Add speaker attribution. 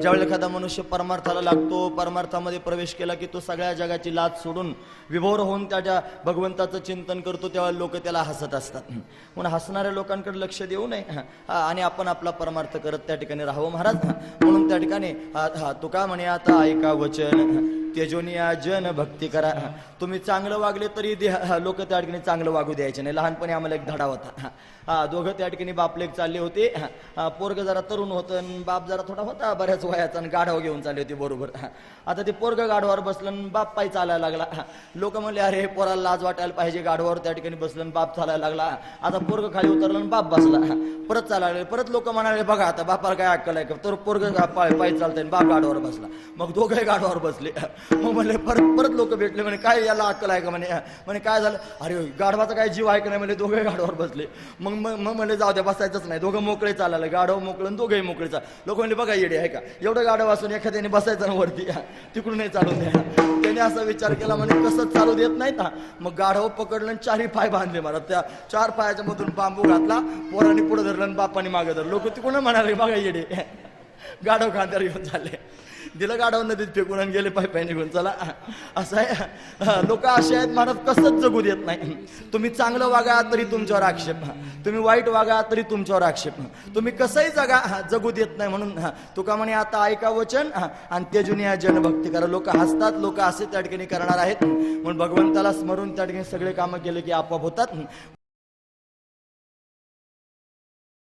Speaker 1: ज्यावेळी एखादा मनुष्य परमार्थाला लागतो परमार्थामध्ये प्रवेश केला की तो सगळ्या जगाची लाच सोडून विभोर होऊन त्याच्या भगवंताचं चिंतन करतो तेव्हा लोक त्याला हसत असतात. म्हणून हसणाऱ्या लोकांकडे लक्ष देऊ नये. आणि आपण आपला परमार्थ करत त्या ठिकाणी राहावं महाराज. म्हणून त्या ठिकाणी तू हा, तुका म्हणे आता ऐका वचन. तेजोनिया जन भक्ती करा. तुम्ही चांगलं वागले तरी लोक त्या ठिकाणी चांगलं वागू द्यायचे नाही. लहानपणी आम्हाला एक धडा होता. हा दोघं त्या ठिकाणी बापलेक चालले होते. हा, पोरग जरा तरुण होतं बाप जरा थोडा होता बऱ्याच वयाचा आणि गाढव घेऊन चालले होते बरोबर. हा. आता ते पोरग गाढवावर बसलं बाप पायी चालायला लागला. लोक म्हणले अरे पोराला लाज वाटायला पाहिजे गाढवावर त्या ठिकाणी बसलं आणि बाप चालायला लागला. आता पोरग खाली उतरलं बाप बसला. हा. परत चालायला परत लोक म्हणाले बघा आता बापाला काय अक्कल आहे तर पोरग पाय पायी चालतंय बाप गाढवावर बसला. मग दोघंही गाढवावर बसले. मग म्हणले परत परत लोक भेटले. म्हणे काय याला अक्कल आहे का? म्हणे म्हणे काय झालं? अरे गाढवाचा काय जीव आहे का नाही? म्हणजे दोघे गाढवावर बसले. मग मग मग म्हणले जाऊ द्या बसायचंच नाही. दोघं मोकळे चालायला गाढव मोकळं दोघेही दोघंही मोकळे चाल लोक म्हणले बघा येडे आहे का? एवढं गाढव असून एखाद्याने बसायचं ना वरती तिकडून चालून द्या. त्याने असा विचार केला म्हणे कसं चालू देत नाही ना? मग गाढव पकडलं आणि चारही पाय बांधले मला त्या चार पायाच्या मधून बांबू घातला पोरांनी पुढे धरलं आणि बापाने मागे धरलं. लोक तिकडून म्हणाले बघा येडे. गाढव खांद्यावर घेऊन झाले. दिलं गाढव नदीत फेकून आणि गेले पाय पाय निघून चला. असं आहे. लोक असे आहेत महाराज कसंच जगू देत नाही. तुम्ही चांगलं वागा तरी तुमच्यावर आक्षेप. तुम्ही वाईट वागा तरी तुमच्यावर आक्षेप. तुम्ही कसंही जगा हा, जगू देत नाही म्हणून हा, तुका म्हणे आता ऐका वचन आणि तेजुनी या जनभक्ती. करा लोक हसतात लोक असे त्या ठिकाणी करणार आहेत. म्हणून भगवंताला स्मरून त्या ठिकाणी सगळे कामं केले की आपोआप होतात.